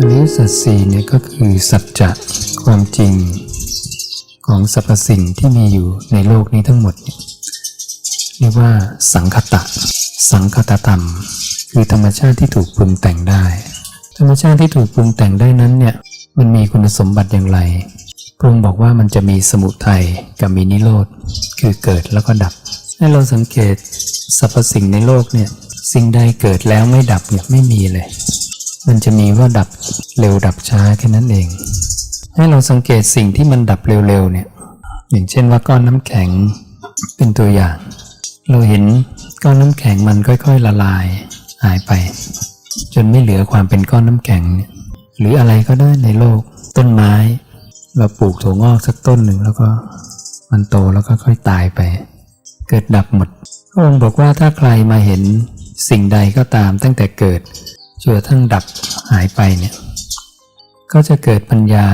อริยสัจสี่เนี่ยก็คือสัจจะความจริงของสรรพสิ่งที่มีอยู่ในโลกนี้ทั้งหมดเนี่ยเรียกว่าสังคตะ สังคตธรรม คือธรรมชาติที่ถูกปรุงแต่งได้ ธรรมชาติที่ถูกปรุงแต่งได้นั้นเนี่ยมันมีคุณสมบัติอย่างไรพระองค์บอกว่ามันจะมีสมุทัยกับมีนิโรธคือเกิดแล้วก็ดับ ให้เราสังเกตสรรพสิ่งในโลกเนี่ยสิ่งใดเกิดแล้วไม่ดับเนี่ยไม่มีเลย มันจะมีว่าดับเร็วดับช้าแค่นั้นเอง ให้เราสังเกตสิ่งที่มันดับเร็วๆเนี่ย อย่างเช่นว่าก้อนน้ำแข็งเป็นตัวอย่าง เราเห็นก้อนน้ำแข็งมันค่อยๆ ละลายหายไป จนไม่เหลือความเป็นก้อนน้ำแข็ง หรืออะไรก็ได้ในโลกต้นไม้ เราปลูกถั่วงอกสักต้นหนึ่งแล้วก็มันโตแล้วก็ค่อยตายไป เกิดดับหมดพระองค์บอกว่าถ้าใครมาเห็นสิ่งใดก็ตามตั้งแต่เกิด จนกระทั่งดับหายไปเนี่ยก็จะเกิดปัญญา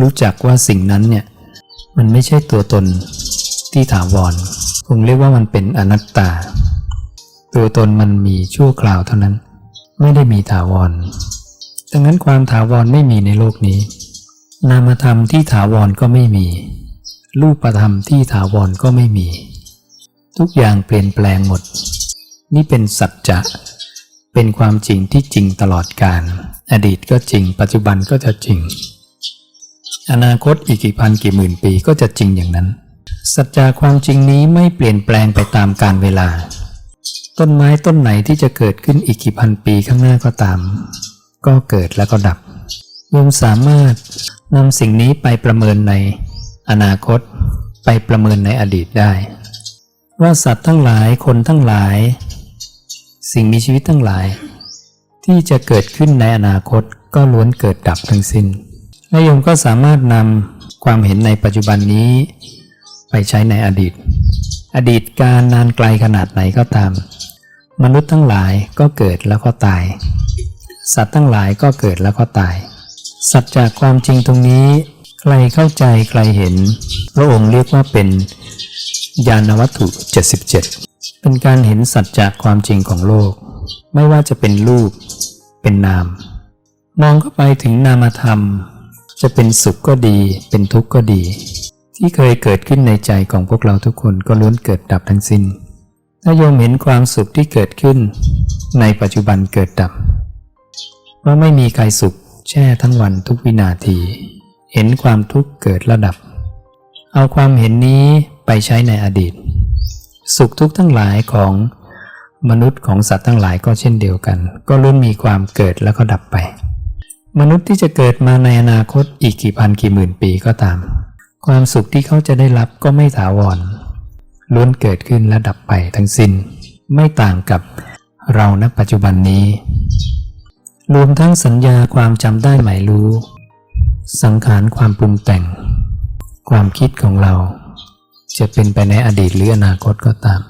รู้จักว่าสิ่งนั้นเนี่ยมันไม่ใช่ตัวตนที่ถาวรคงเรียกว่ามันเป็นอนัตตา ตัวตนมันมีชั่วคราวเท่านั้น ไม่ได้มีถาวร ดังนั้นความถาวรไม่มีในโลกนี้ นามธรรมที่ถาวรก็ไม่มี รูปธรรมที่ถาวรก็ไม่มี ทุกอย่างเปลี่ยนแปลงหมด นี่เป็นสัจจะ เป็นความจริงที่จริงตลอดกาลอดีตก็จริง ปัจจุบันก็จะจริง อนาคตอีกกี่พันกี่หมื่นปีก็จะจริงอย่างนั้น สัจจะความจริงนี้ไม่เปลี่ยนแปลงไปตามกาลเวลา ต้นไม้ต้นไหนที่จะเกิดขึ้นอีกกี่พันปีข้างหน้าก็ตาม ก็เกิดแล้วก็ดับโยมสามารถนำสิ่งนี้ไปประเมินในอนาคต ไปประเมินในอดีตได้ ว่าสัตว์ทั้งหลายคนทั้งหลาย สิ่งมีชีวิตทั้งหลาย ที่จะเกิดขึ้นในอนาคตก็ล้วนเกิดดับทั้งสิ้นและโยมก็สามารถนำความเห็นในปัจจุบันนี้ ไปใช้ในอดีต อดีตการนานไกลขนาดไหนก็ตาม มนุษย์ทั้งหลายก็เกิดแล้วก็ตาย สัตว์ทั้งหลายก็เกิดแล้วก็ตาย สัจจากความจริงตรงนี้ ใครเข้าใจใครเห็น พระองค์เรียกว่าเป็นญาณวัตถุ 77 เป็นการเห็นสัจจะความจริงของโลก ไม่ว่าจะเป็นรูป เป็นนาม มองเข้าไปถึงนามธรรม จะเป็นสุขก็ดี เป็นทุกข์ก็ดี ที่เคยเกิดขึ้นในใจของพวกเราทุกคนก็ล้วนเกิดดับทั้งสิ้นถ้าโยมเห็นความสุขที่เกิดขึ้น ในปัจจุบันเกิดดับ ว่าไม่มีใครสุขแช่ทั้งวันทุกวินาที เห็นความทุกข์เกิดระดับ เอาความเห็นนี้ไปใช้ในอดีต สุขทุกข์ทั้งหลายของมนุษย์ของสัตว์ทั้งหลายก็เช่นเดียวกัน ก็ล้วนมีความเกิดแล้วก็ดับไป มนุษย์ที่จะเกิดมาในอนาคตอีกกี่พันกี่หมื่นปีก็ตาม ความสุขที่เขาจะได้รับก็ไม่ถาวรล้วนเกิดขึ้นและดับไปทั้งสิ้น ไม่ต่างกับเราณปัจจุบันนี้ รวมทั้งสัญญาความจำได้หมายรู้ สังขารความปรุงแต่ง ความคิดของเรา จะเป็นไปในอดีตหรืออนาคตก็ตาม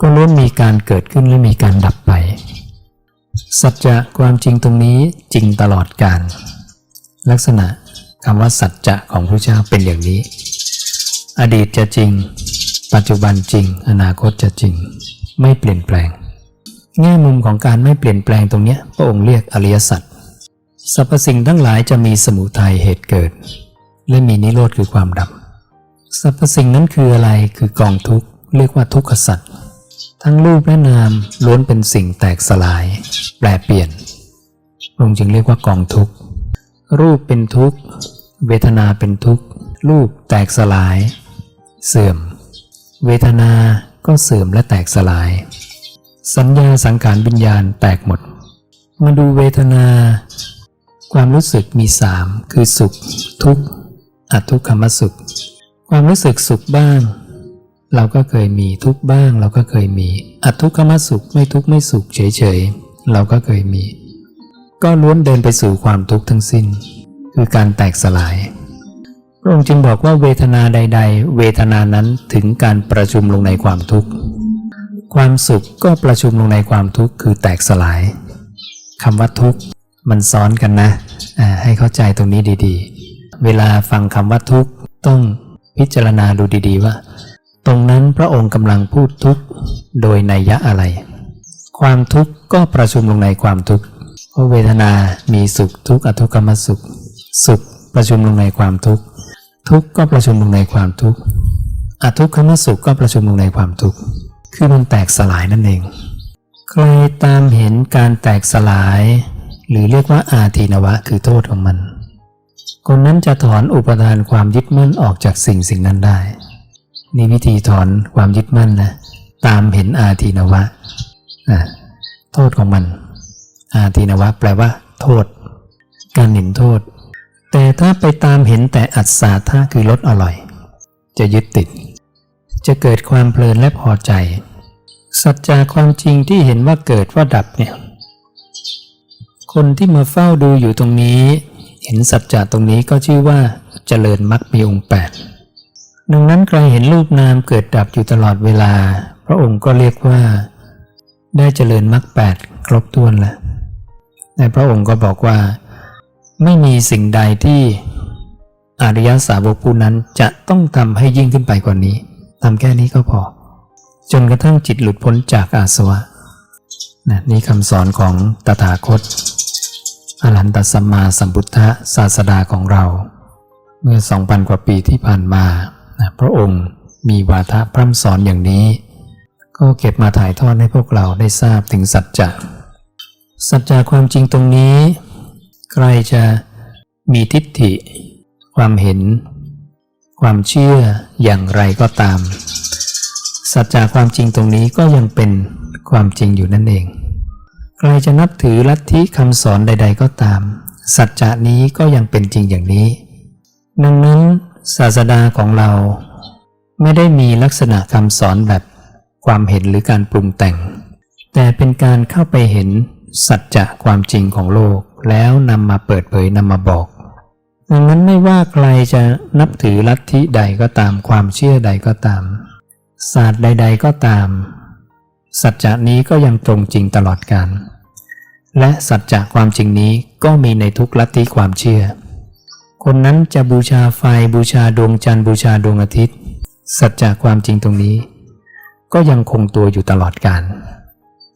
ก็ล้วนมีการเกิดขึ้นและมีการดับไป สัจจะความจริงตรงนี้จริงตลอดกาลลักษณะคำว่าสัจจะของพระเจ้าเป็นอย่างนี้ อดีตจะจริง ปัจจุบันจริง อนาคตจะจริง ไม่เปลี่ยนแปลง แง่มุมของการไม่เปลี่ยนแปลงตรงนี้พระองค์เรียกอริยสัจสรรพสิ่งทั้งหลายจะมีสมุทัยเหตุเกิด และมีนิโรธคือความดับ สรรพสิ่งนั้นคืออะไรคือกองทุกข์เรียกว่าทุกขสัจทั้งรูปและนามล้วนเป็นสิ่งแตกสลาย แปรเปลี่ยนพระองค์จึงเรียกว่ากองทุกข์รูปเป็นทุกข์เวทนาเป็นทุกข์รูปแตกสลาย เสื่อม เวทนาก็เสื่อมและแตกสลาย สัญญาสังขารวิญญาณแตกหมด มาดูเวทนา ความรู้สึกมีสามคือสุข ทุกข์อทุกขมสุข ความรู้สึกสุขบ้าง เราก็เคยมีทุกบ้าง เราก็เคยมี อัตทุกขมสุขไม่ทุกไม่สุขเฉยๆ เราก็เคยมี ก็ล้วนเดินไปสู่ความทุกข์ทั้งสิ้น คือการแตกสลายพระองค์จึงบอกว่าเวทนาใด ๆ เวทนานั้นถึงการประชุมลงในความทุกข์ ความสุขก็ประชุมลงในความทุกข์คือแตกสลายคำว่าทุกข์มันซ้อนกันนะ ให้เข้าใจตรงนี้ดีๆ เวลาฟังคำว่าทุกข์ต้อง พิจารณาดูดีๆว่า ตรงนั้นพระองค์กำลังพูดทุกข์โดยนัยยะอะไร ความทุกข์ก็ประชุมลงในความทุกข์เพราะเวทนา มีสุขทุกข์อทุกขมสุข สุขประชุมลงในความทุกข์ ทุกข์ก็ประชุมลงในความทุกข์อทุกขมสุขก็ประชุมลงในความทุกข์ คือมันแตกสลายนั่นเอง ใครตามเห็นการแตกสลาย หรือเรียกว่าอาทีนวะ คือโทษของมัน คนนั้นจะถอนอุปทานความยึดมั่นออกจากสิ่งสิ่งนั้นได้ นี่วิธีถอนความยึดมั่นนะตามเห็นอาทีนวะอะโทษของมัน อาทีนวะ แปลว่า โทษ การเห็นโทษ แต่ถ้าไปตามเห็นแต่อัศาธาคือรสอร่อย จะยึดติด จะเกิดความเพลินและพอใจ สัจจาความจริงที่เห็นว่าเกิดว่าดับเนี่ยคนที่มาเฝ้าดูอยู่ตรงนี้ ห็นสัจจะตรงนี้ก็ชื่อว่าเจริญมรรคมีองค์แปดดังนั้นใครเห็นรูปนามเกิดดับอยู่ตลอดเวลา พระองค์ก็เรียกว่า ได้เจริญมรรคแปดครบถ้วนแล้วในพระองค์ก็บอกว่า ไม่มีสิ่งใดที่อริยสาวกผู้นั้นจะต้องทำให้ยิ่งขึ้นไปกว่านี้ทำแค่นี้ก็พอ จนกระทั่งจิตหลุดพ้นจากอาสวะนะนี่คำสอนของตถาคต อรหันตสัมมาสัมพุทธศาสดาของเรา เมื่อ 2,000 กว่าปีที่ผ่านมา พระองค์มีวาทะพร่ำสอนอย่างนี้ ก็เก็บมาถ่ายทอดให้พวกเราได้ทราบถึงสัจจะ สัจจะความจริงตรงนี้ ใครจะมีทิฏฐิ ความเห็น ความเชื่ออย่างไรก็ตาม สัจจะความจริงตรงนี้ก็ยังเป็นความจริงอยู่นั่นเอง ใครจะนับถือลัทธิคำสอนใด ๆ ก็ตาม สัจจะนี้ก็ยังเป็นจริงอย่างนี้ ดังนั้นศาสดาของเรา ไม่ได้มีลักษณะคำสอนแบบความเห็นหรือการปรุงแต่ง แต่เป็นการเข้าไปเห็นสัจจะความจริงของโลกแล้วนำมาเปิดเผยนำมาบอก ดังนั้นไม่ว่าใครจะนับถือลัทธิใดก็ตามความเชื่อใดก็ตาม ศาสตร์ใด ๆ ก็ตาม สัจจะนี้ก็ยังตรงจริงตลอดกาลและสัจจะความจริงนี้ก็มีในทุกลัทธิความเชื่อ คนนั้นจะบูชาไฟบูชาดวงจันทร์บูชาดวงอาทิตย์ สัจจะความจริงตรงนี้ ก็ยังคงตัวอยู่ตลอดกาล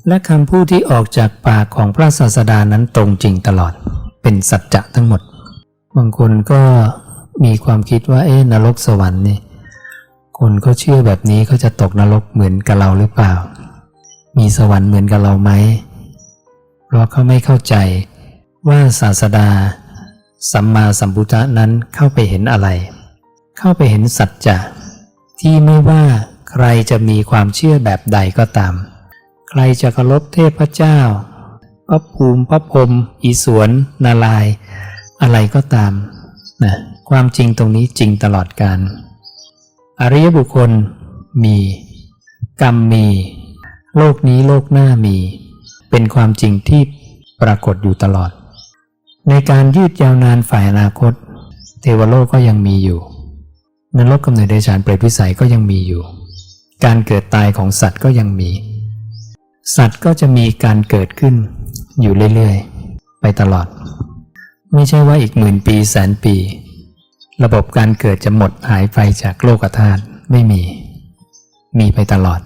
และคำพูดที่ออกจากปากของพระศาสดานั้นตรงจริงตลอด เป็นสัจจะทั้งหมด บางคนก็มีความคิดว่าเอ๊ะนรกสวรรค์นี่คนก็เชื่อแบบนี้เขาจะตกนรกเหมือนกับเราหรือเปล่า มีสวรรค์เหมือนกับเราไหม เพราะเขาไม่เข้าใจว่าศาสดา สัมมาสัมพุทธะนั้นเข้าไปเห็นอะไร เข้าไปเห็นสัจจะที่ไม่ว่าใครจะมีความเชื่อแบบใดก็ตาม ใครจะเคารพเทพเจ้าพระภูมิพระพรมอีสวน นาราย อะไรก็ตามนะความจริงตรงนี้จริงตลอดการ อริยบุคคลมี กรรมมี โลกนี้โลกหน้ามี เป็นความจริงที่ปรากฏอยู่ตลอด ในการยืดยาวนานฝ่ายอนาคต เทวโลกก็ยังมีอยู่นรกกำเนิดเดชานเปรตวิสัยก็ยังมีอยู่ การเกิดตายของสัตว์ก็ยังมี สัตว์ก็จะมีการเกิดขึ้นอยู่เรื่อยๆ ไปตลอด ไม่ใช่ว่าอีกหมื่นปีแสนปี ระบบการเกิดจะหมดหายไปจากโลกธาตุไม่มี มีไปตลอด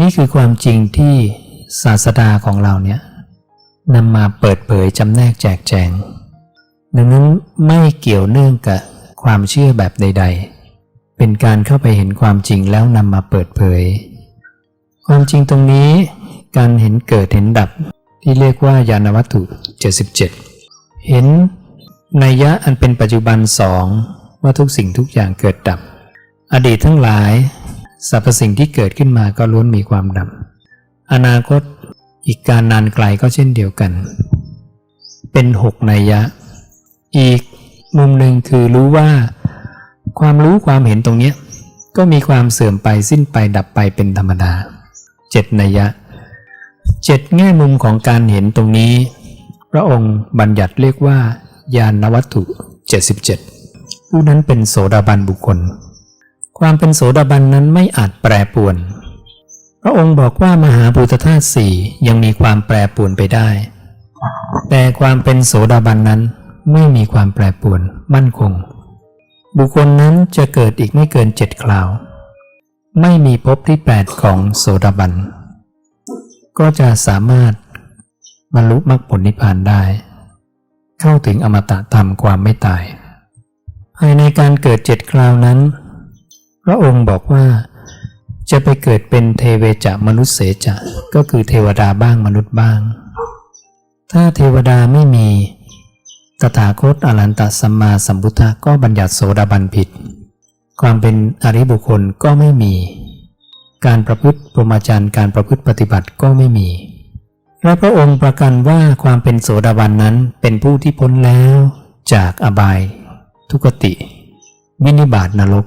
นี่คือความจริงที่ศาสดาของเราเนี่ยนำมาเปิดเผยจำแนกแจกแจง ดังนั้นไม่เกี่ยวเนื่องกับความเชื่อแบบใด ๆ เป็นการเข้าไปเห็นความจริงแล้วนำมาเปิดเผย ความจริงตรงนี้การเห็นเกิดเห็นดับที่เรียกว่ายานวัตถุ 77 เห็นนัยยะอันเป็นปัจจุบันสองว่าทุกสิ่งทุกอย่างเกิดดับ อดีตทั้งหลาย สรรพสิ่งที่เกิดขึ้นมาก็ล้วนมีความดับ อนาคตอีกการนานไกลก็เช่นเดียวกัน เป็นหกนัยยะ อีกมุมหนึ่งคือรู้ว่า ความรู้ความเห็นตรงนี้ก็มีความเสื่อมไปสิ้นไปดับไปเป็นธรรมดาเจ็ดนัยยะเจ็ดแง่มุมของการเห็นตรงนี้ พระองค์บัญญัติเรียกว่า ญาณวัตถุ 77 ผู้นั้นเป็นโสดาบันบุคคล ความเป็นโสดาบันนั้นไม่อาจแปรปรวน พระองค์บอกว่ามหาภูตธาตุสี่ยังมีความแปรปรวนไปได้ แต่ความเป็นโสดาบันนั้นไม่มีความแปรปรวนมั่นคง บุคคลนั้นจะเกิดอีกไม่เกินเจ็ดคราว ไม่มีภพที่แปดของโสดาบัน ก็จะสามารถบรรลุมรรคผลนิพพานได้ เข้าถึงอมตะธรรมความไม่ตาย ภายในการเกิดเจ็ดคราวนั้น พระองค์บอกว่าจะไปเกิดเป็นเทเวจะมนุษย์เสจะก็คือเทวดาบ้างมนุษย์บ้าง ถ้าเทวดาไม่มี ตถาคตอรันตสัมมาสัมพุทธะก็บัญญัติโสดาบันผิด ความเป็นอริบุคคลก็ไม่มี การประพฤติพรหมจรรย์การประพฤติปฏิบัติก็ไม่มี และพระองค์ประกันว่าความเป็นโสดาบันนั้นเป็นผู้ที่พ้นแล้ว จากอบาย ทุกติ วินิบาตนรก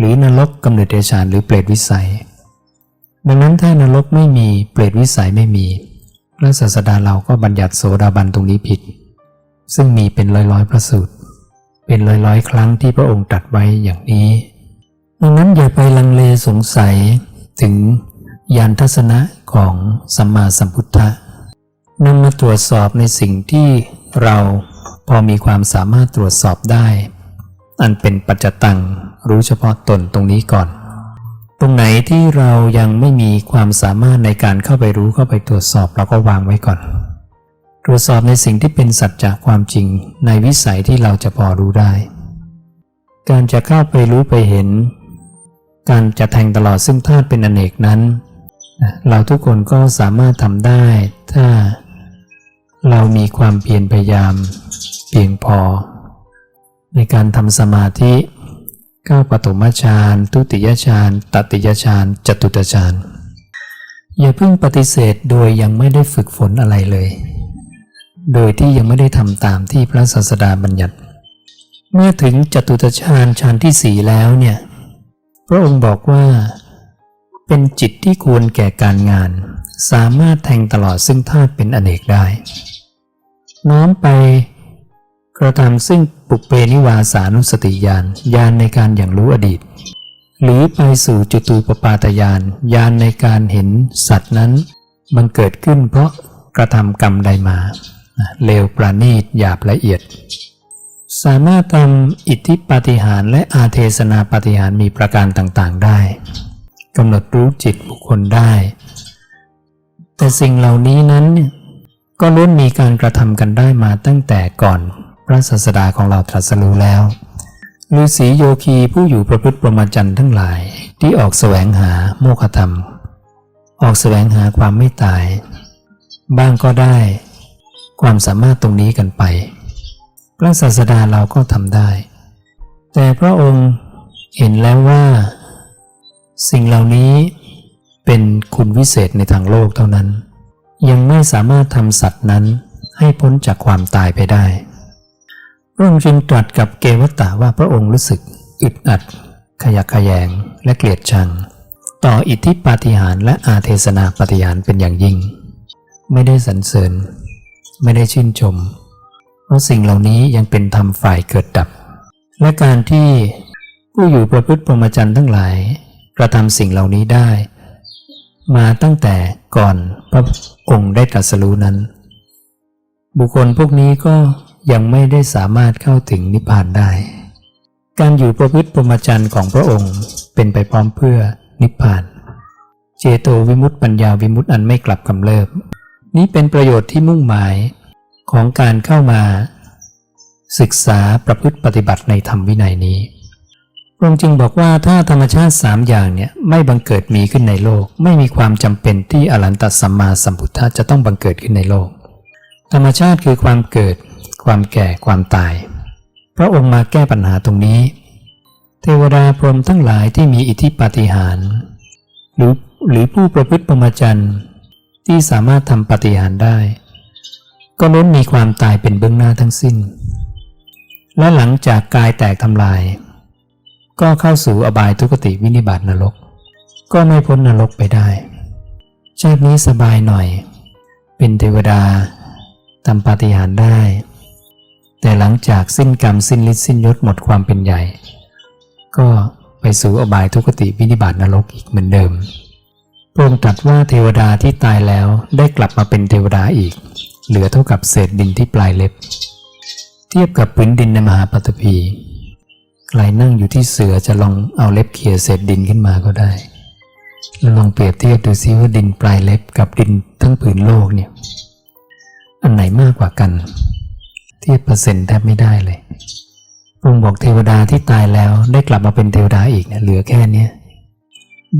หรือนรกกำเนิดเดชานหรือเปรตวิสัย ดังนั้นถ้านรกไม่มีเปรตวิสัยไม่มีพระศาสดาเราก็บัญญัติโสดาบันตรงนี้ผิด ซึ่งมีเป็นร้อยร้อยพระสูตร เป็นร้อยร้อยครั้งที่พระองค์ตรัดไว้อย่างนี้ ดังนั้นอย่าไปลังเลสงสัยถึงยานทัศนะของสัมมาสัมพุทธะนำมาตรวจสอบในสิ่งที่เราพอมีความสามารถตรวจสอบได้ อันเป็นปัจจตัง รู้เฉพาะตนตรงนี้ก่อน ตรงไหนที่เรายังไม่มีความสามารถในการเข้าไปรู้เข้าไปตรวจสอบเราก็วางไว้ก่อน ตรวจสอบในสิ่งที่เป็นสัจจะความจริงในวิสัยที่เราจะพอรู้ได้ การจะเข้าไปรู้ไปเห็น การจะแทงตลอดซึ่งธาตุเป็นอเนกนั้น เราทุกคนก็สามารถทำได้ ถ้าเรามีความเพียรพยายามเพียงพอ ในการทำสมาธิ ก้าปฐมฌานทุติยฌานตติยฌานจตุตฌานอย่าเพิ่งปฏิเสธโดยยังไม่ได้ฝึกฝนอะไรเลย โดยที่ยังไม่ได้ทำตามที่พระศาสดาบัญญัติ เมื่อถึงจตุตฌานฌานที่สี่แล้วเนี่ย พระองค์บอกว่า เป็นจิตที่ควรแก่การงาน สามารถแทงตลอดซึ่งธาตุเป็นอเนกได้ น้อมไป กระทำซึ่งปุเปนิวาสานุสติญาณญาณในการอย่างรู้อดีต หรือไปสู่จตูปปาตญาณญาณในการเห็นสัตว์นั้น มันเกิดขึ้นเพราะกระทำกรรมใดมาเลวประณีตหยาบละเอียด สามารถทำอิทธิปาฏิหารและอาเทศนาปาฏิหารมีประการต่างๆได้กำหนดรู้จิตบุคคลได้ แต่สิ่งเหล่านี้นั้นเนี่ยก็ล้วนมีการกระทำกันได้มาตั้งแต่ก่อน ระศาสดาของเราตรัสรู้แล้วฤาษีโยคีผู้อยู่ประพฤติประมาจันทั้งหลายที่ออกแสวงหาโมฆะธรรม ออกแสวงหาความไม่ตาย บ้างก็ได้ ความสามารถตรงนี้กันไป พระศาสดาเราก็ทำได้ แต่พระองค์เห็นแล้วว่า สิ่งเหล่านี้เป็นคุณวิเศษในทางโลกเท่านั้น ยังไม่สามารถทำสัตว์นั้นให้พ้นจากความตายไปได้ ระองค์จึงตรัสกับเกวัตตาว่าพระองค์รู้สึกอึดอัด ขยักขยงและเกลียดชัง ต่ออิทธิปาฏิหาริย์และอาเทศนาปาฏิหาริย์เป็นอย่างยิ่ง ไม่ได้สรรเสริญ ไม่ได้ชื่นชม เพราะสิ่งเหล่านี้ยังเป็นธรรมฝ่ายเกิดดับ และการที่ผู้อยู่ประพฤติพรมจรรย์ทั้งหลาย กระทำสิ่งเหล่านี้ได้ มาตั้งแต่ก่อนพระองค์ได้ตรัสรู้นั้น บุคคลพวกนี้ก็ ยังไม่ได้สามารถเข้าถึงนิพพานได้ การอยู่ประพฤติพรมจรรย์ของพระองค์เป็นไปพร้อมเพื่อนิพพาน เจโตวิมุตติปัญญาวิมุตติอันไม่กลับกำเริบ นี้เป็นประโยชน์ที่มุ่งหมายของการเข้ามา ศึกษาประพฤติปฏิบัติในธรรมวินัยนี้พระองค์จึงบอกว่าถ้าธรรมชาติสามอย่างเนี่ยไม่บังเกิดมีขึ้นในโลก ไม่มีความจำเป็นที่อรันตสัมมาสัมพุทธะจะต้องบังเกิดขึ้นในโลก ธรรมชาติคือความเกิด ความแก่ความตาย พระองค์มาแก้ปัญหาตรงนี้ เทวดาพรหมทั้งหลายที่มีอิทธิปาฏิหาริย์หรือหรือผู้ประพฤติปรหมาจรรย์ที่สามารถทำปาฏิหาริย์ได้ ก็ล้นมีความตายเป็นเบื้องหน้าทั้งสิ้น และหลังจากกายแตกทำลาย ก็เข้าสู่อบายทุกติวินิบาตนรก ก็ไม่พ้นนรกไปได้ชาตินี้สบายหน่อย เป็นเทวดาทำปาฏิหาริย์ได้ แต่หลังจากสิ้นกรรมสิ้นฤทธิ์สิ้นยศหมดความเป็นใหญ่ ก็ไปสู่อบายทุกติวินิบาตนรกอีกเหมือนเดิมพระองค์ตรัสว่าเทวดาที่ตายแล้วได้กลับมาเป็นเทวดาอีก เหลือเท่ากับเศษดินที่ปลายเล็บ เทียบกับพื้นดินในมหาปฐพีใครนั่งอยู่ที่เสือจะลองเอาเล็บเขี่ยเศษดินขึ้นมาก็ได้แล้วลองเปรียบเทียบดูซิว่าดินปลายเล็บกับดินทั้งผืนโลกเนี่ย อันไหนมากกว่ากัน เทียบเปอร์เซ็นต์แทบไม่ได้เลยพระองค์บอกเทวดาที่ตายแล้วได้กลับมาเป็นเทวดาอีกเนี่ยเหลือแค่เนี้ย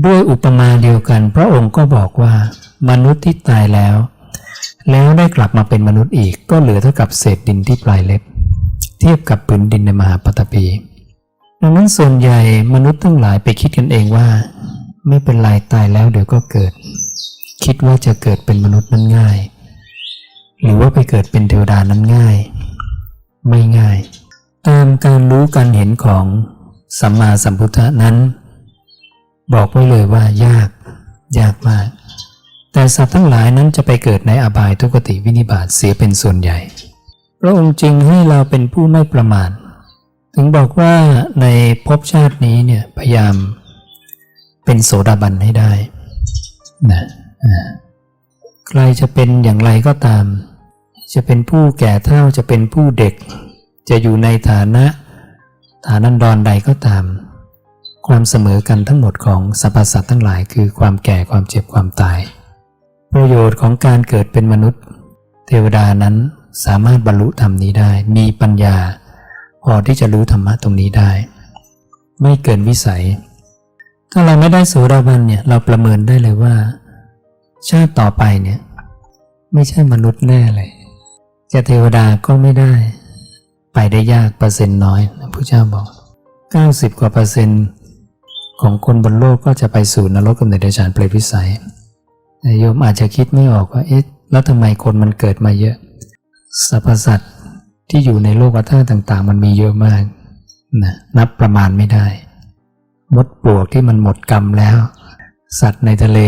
ด้วยอุปมาเดียวกัน พระองค์ก็บอกว่ามนุษย์ที่ตายแล้ว แล้วได้กลับมาเป็นมนุษย์อีก ก็เหลือเท่ากับเศษดินที่ปลายเล็บ เทียบกับผืนดินในมหาปฐพีดังนั้นส่วนใหญ่มนุษย์ทั้งหลายไปคิดกันเองว่า ไม่เป็นไรตายแล้วเดี๋ยวก็เกิด คิดว่าจะเกิดเป็นมนุษย์นั้นง่าย หรือว่าไปเกิดเป็นเทวดานั้นง่าย ไม่ง่าย ตามการรู้การเห็นของสัมมาสัมพุทธะนั้น บอกไว้เลยว่ายาก ยากมาก แต่สัตว์ทั้งหลายนั้นจะไปเกิดในอบายทุกติวินิบาตเสียเป็นส่วนใหญ่ พระองค์จึงให้เราเป็นผู้ไม่ประมาทถึงบอกว่าในภพชาตินี้เนี่ยพยายามเป็นโสดาบันให้ได้นะใครจะเป็นอย่างไรก็ตาม จะเป็นผู้แก่เฒ่าจะเป็นผู้เด็ก จะอยู่ในฐานะฐานันดรใดก็ตาม ความเสมอกันทั้งหมดของสรรพสัตว์ทั้งหลายคือความแก่ความเจ็บความตาย ประโยชน์ของการเกิดเป็นมนุษย์ เทวดานั้นสามารถบรรลุธรรมนี้ได้ มีปัญญา พอที่จะรู้ธรรมะตรงนี้ได้ ไม่เกินวิสัย ถ้าเราไม่ได้โสดาบันเนี่ยเราประเมินได้เลยว่า ชาติต่อไปเนี่ย ไม่ใช่มนุษย์แน่เลย จะเทวดาก็ไม่ได้ ไปได้ยากเปอร์เซ็นต์น้อยพระเจ้าบอก 90 กว่าเปอร์เซ็นต์ของคนบนโลกก็จะไปสู่นรกกับเนรชานเปรตวิสัยโยมอาจจะคิดไม่ออกว่าเอ๊ะแล้วทำไมคนมันเกิดมาเยอะสรรพสัตว์ที่อยู่ในโลกธาตุต่างๆ มันมีเยอะมากนะนับประมาณไม่ได้มดปลวกที่มันหมดกรรมแล้ว สัตว์ในทะเล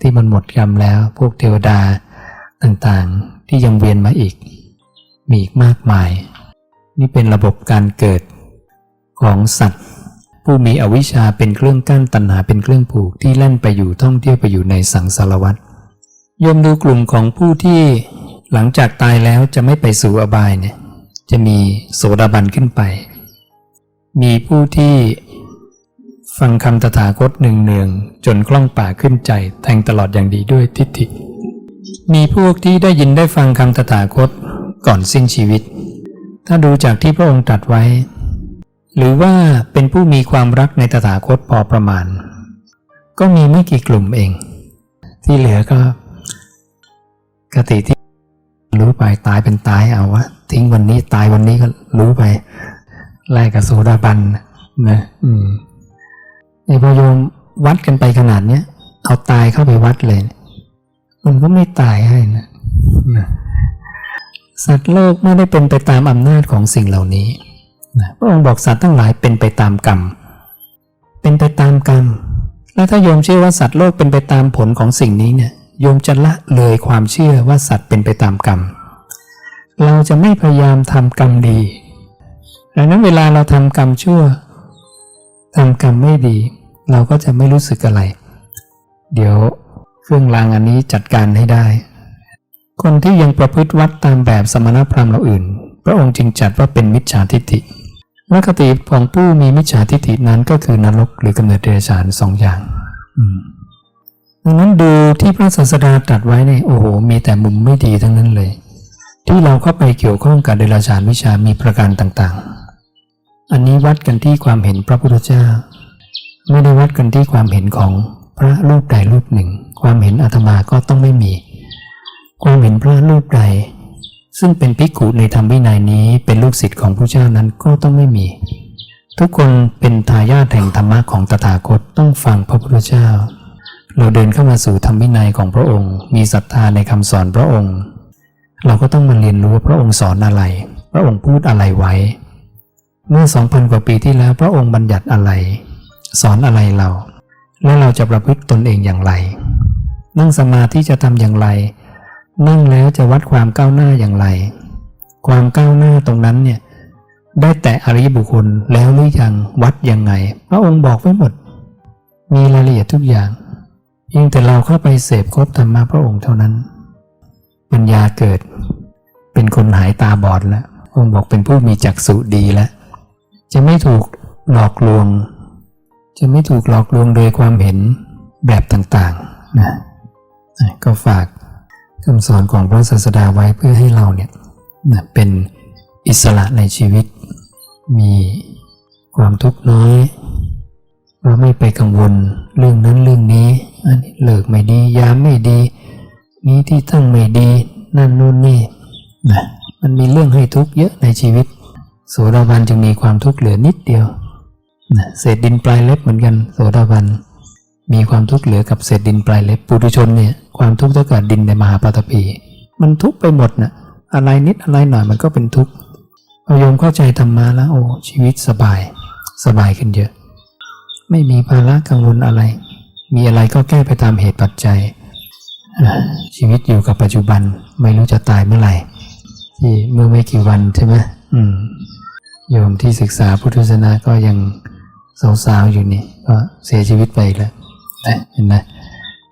ที่มันหมดกรรมแล้ว พวกเทวดาต่างๆ ที่ยังเวียนมาอีก มีอีกมากมาย นี่เป็นระบบการเกิดของสัตว์ ผู้มีอวิชชาเป็นเครื่องกั้นตัณหาเป็นเครื่องผูกที่แล่นไปอยู่ท่องเที่ยวไปอยู่ในสังสารวัฏโยมดูกลุ่มของผู้ที่หลังจากตายแล้วจะไม่ไปสู่อบายเนี่ยจะมีโสดาบันขึ้นไป มีผู้ที่ฟังคำตถาคตหนึ่งเนืองจนคล่องปากขึ้นใจแทงตลอดอย่างดีด้วยทิฏฐิ มีพวกที่ได้ยินได้ฟังคำตถาคต ก่อนสิ้นชีวิต ถ้าดูจากที่พระองค์ตรัสไว้ หรือว่าเป็นผู้มีความรักในตถาคตพอประมาณ ก็มีไม่กี่กลุ่มเอง ที่เหลือก็กติที่รู้ไปตายเป็นตายเอาวะทิ้งวันนี้ตายวันนี้ก็รู้ไปแลกกับโซดาบันนะอืมไอ้พอโยมวัดกันไปขนาดเนี้ยเอาตายเข้าไปวัดเลย มันก็ไม่ตายให้นะนะ สัตว์โลกไม่ได้เป็นไปตามอำนาจของสิ่งเหล่านี้นะพระองค์บอกสัตว์ทั้งหลายเป็นไปตามกรรม เป็นไปตามกรรม แล้วถ้าโยมเชื่อว่าสัตว์โลกเป็นไปตามผลของสิ่งนี้เนี่ยโยมจะละเลยความเชื่อว่าสัตว์เป็นไปตามกรรม เราจะไม่พยายามทำกรรมดีดังนั้นเวลาเราทำกรรมชั่วทำกรรมไม่ดี เราก็จะไม่รู้สึกอะไร เดี๋ยวเครื่องรางอันนี้จัดการให้ได้ คนที่ยังประพฤติวัดตามแบบสมณพราหมณ์เราอื่น พระองค์จึงจัดว่าเป็นมิจฉาทิฏฐิและคติของผู้มีมิจฉาทิฏฐินั้นก็คือนรกหรือกำเนิดเดรัจฉานสองอย่างดังนั้นดูที่พระศาสดาตรัสไว้เนี่ยโอ้โห มีแต่มุมไม่ดีทั้งนั้นเลย ที่เราเข้าไปเกี่ยวข้องกับเดรัจฉานวิชามีประการต่างๆ อันนี้วัดกันที่ความเห็นพระพุทธเจ้า ไม่ได้วัดกันที่ความเห็นของพระรูปใดรูปหนึ่ง ความเห็นอาตมาก็ต้องไม่มี เห็นพระรูปใด ซึ่งเป็นภิกขุในธรรมวินัยนี้เป็นลูกศิษย์ของพระเจ้านั้นก็ต้องไม่มี ทุกคนเป็นทายาทแห่งธรรมะของตถาคตต้องฟังพระพุทธเจ้า เราเดินเข้ามาสู่ธรรมวินัยของพระองค์ มีศรัทธาในคำสอนพระองค์ เราก็ต้องมาเรียนรู้ว่าพระองค์สอนอะไร พระองค์พูดอะไรไว้ เมื่อสองพันกว่าปีที่แล้วพระองค์บัญญัติอะไร สอนอะไรเรา และเราจะประพฤติตนเองอย่างไร นั่งสมาธิจะทำอย่างไร นั่งแล้วจะวัดความก้าวหน้าอย่างไร ความก้าวหน้าตรงนั้นเนี่ยได้แต่อริยบุคคลแล้วหรือยังวัดยังไง พระองค์บอกไว้หมด มีรายละเอียดทุกอย่างเพียงแต่เราเข้าไปเสพครบธรรมะพระองค์เท่านั้น ปัญญาเกิด เป็นคนหายตาบอดแล้ว องค์บอกเป็นผู้มีจักษุดีแล้ว จะไม่ถูกหลอกลวง จะไม่ถูกหลอกลวงโดยความเห็นแบบต่างๆนะก็ฝาก ก็ำสอนของพระศาสดาไว้เพื่อให้เราเนี่ยเป็นอิสระในชีวิต มีความทุกข์น้อย เราไม่ไปกังวลเรื่องนั้นเรื่องนี้อันนี้เลิกไม่ดียามไม่ดี นี้ที่ตั้งไม่ดีนั่นนู่นนี่นะมันมีเรื่องให้ทุกข์เยอะในชีวิต โสดาบันจึงมีความทุกข์เหลือนิดเดียวนะเศษดินปลายเล็บเหมือนกันโสดาบัน มีความทุกข์เหลือกับเศษดินปลายเล็บปุถุชนเนี่ยความทุกข์เท่ากับดินในมหาปาตพี มันทุกข์ไปหมดนะ่ะอะไรนิดอะไรหน่อยมันก็เป็นทุกข์พอโยมเข้าใจธรรมะแล้วโอ้ชีวิตสบาย สบายขึ้นเยอะ ไม่มีภาระกังวลอะไร มีอะไรก็แก้ไปตามเหตุปัจจัย ชีวิตอยู่กับปัจจุบันไม่รู้จะตายเมื่อไหร่ ที่เมื่อไม่กี่วันใช่ไหมอืมโยมที่ศึกษาพุทธศาสนาก็ยังสาวๆอยู่นี่ ก็เสียชีวิตไปแล้ว เห็นไหม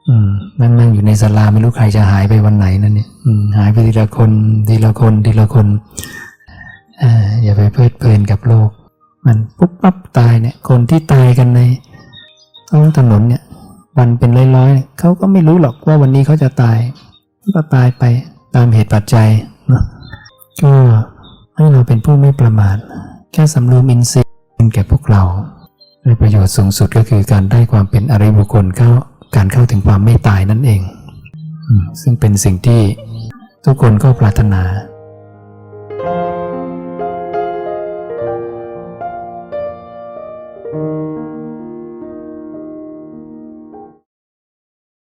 อืมนั่งนั่งอยู่ในศาลาไม่รู้ใครจะหายไปวันไหนนั่นเนี่ยอืมหายไปทีละคนทีละคนทีละคนอ่าอย่าไปเพลิดเพลินกับโลก มันปุ๊บปั๊บตายเนี่ย คนที่ตายกันในท้องถนนเนี่ย วันเป็นร้อยๆเขาก็ไม่รู้หรอกว่าวันนี้เขาจะตายก็ตายไปตามเหตุปัจจัยเนาะก็ให้เราเป็นผู้ไม่ประมาทแค่สำรวมอินทรีย์เป็นแก่พวกเรา ในประโยชน์สูงสุดก็คือการได้ความเป็นอริบุคคลเข้าการเข้าถึงความไม่ตายนั่นเอง ซึ่งเป็นสิ่งที่ทุกคนก็ปรารถนา